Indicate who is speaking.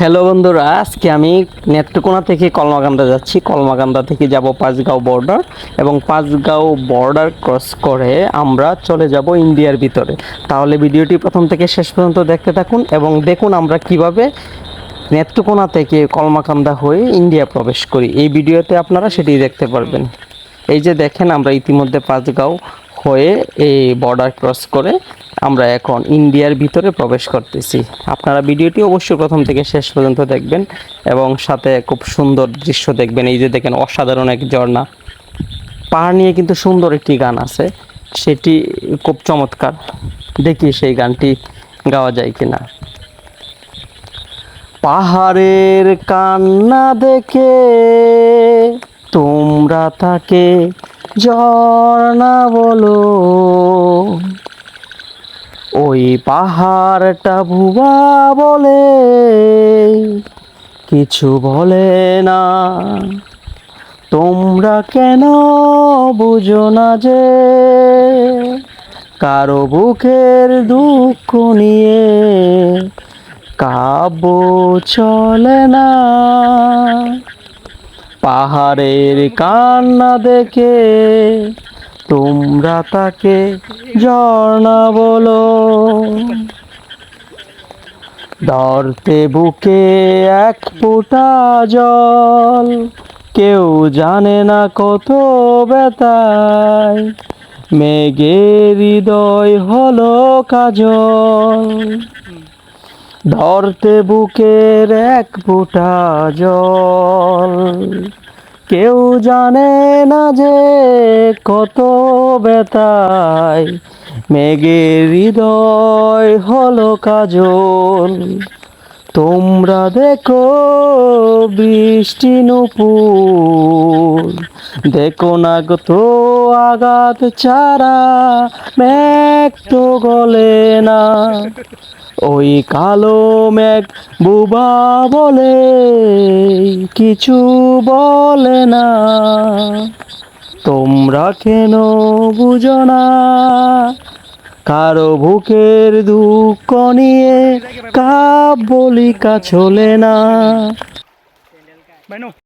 Speaker 1: Hello বন্ধুরা, আজকে আমি নেত্রকোনা থেকে কলমাকান্দা যাচ্ছি। কলমাকান্দা থেকে যাব পাঁচগাঁও বর্ডার এবং পাঁচগাঁও বর্ডার ক্রস করে আমরা চলে যাব ইন্ডিয়ার ভিতরে। তাহলে ভিডিওটি প্রথম থেকে শেষ পর্যন্ত দেখতে থাকুন এবং দেখুন আমরা কীভাবে নেত্রকোনা থেকে কলমাকান্দা হয়ে ইন্ডিয়া প্রবেশ করি। এই ভিডিওতে আপনারা সেটি দেখতে পারবেন। এই যে দেখেন, আমরা ইতিমধ্যে পাঁচগাঁও হয়ে এই বর্ডার ক্রস করে আমরা এখন ইন্ডিয়ার ভিতরে প্রবেশ করতেছি। আপনারা ভিডিওটি অবশ্যই প্রথম থেকে শেষ পর্যন্ত দেখবেন এবং সাথে খুব সুন্দর দৃশ্য দেখবেন। এই যে দেখেন, অসাধারণ এক ঝর্ণা। পাহাড় নিয়ে কিন্তু সুন্দর একটি গান আছে। সেটি খুব চমৎকার। দেখি সেই গানটি গাওয়া যায় কিনা। পাহাড়ের কান্না দেখে তোমরা তাকে ঝর্ণা বলো। পাহাড়টা ভুবা বলে, কিছু বলে না। তোমরা কেন বুঝো না যে, কারও বুকের দুঃখ নিয়ে কাব্য চলে না। পাহাড়ের কান্না দেখে তোমরা তাকে ঝর্ণা বলো ধরতে বুকে এক ফোঁটা জল, কেউ জানে না কত ব্যথায়। মেঘের হৃদয় হলো কাজল। ধরতে বুকের এক ফোঁটা জল কেউ জানে না যে কত ব্যথায়। মেঘের হৃদয় হলো কাজল। তোমরা দেখো বৃষ্টি নুপুর। দেখো না তো আঘাত ছাড়া মেঘ তো গলে না। ওই কালো মেঘ বুবা বলে, কিছু বলে না। তোমরা কেন বুঝো না? কারও বুকের দুঃখ নিয়ে কাব্যলিকা চলে না।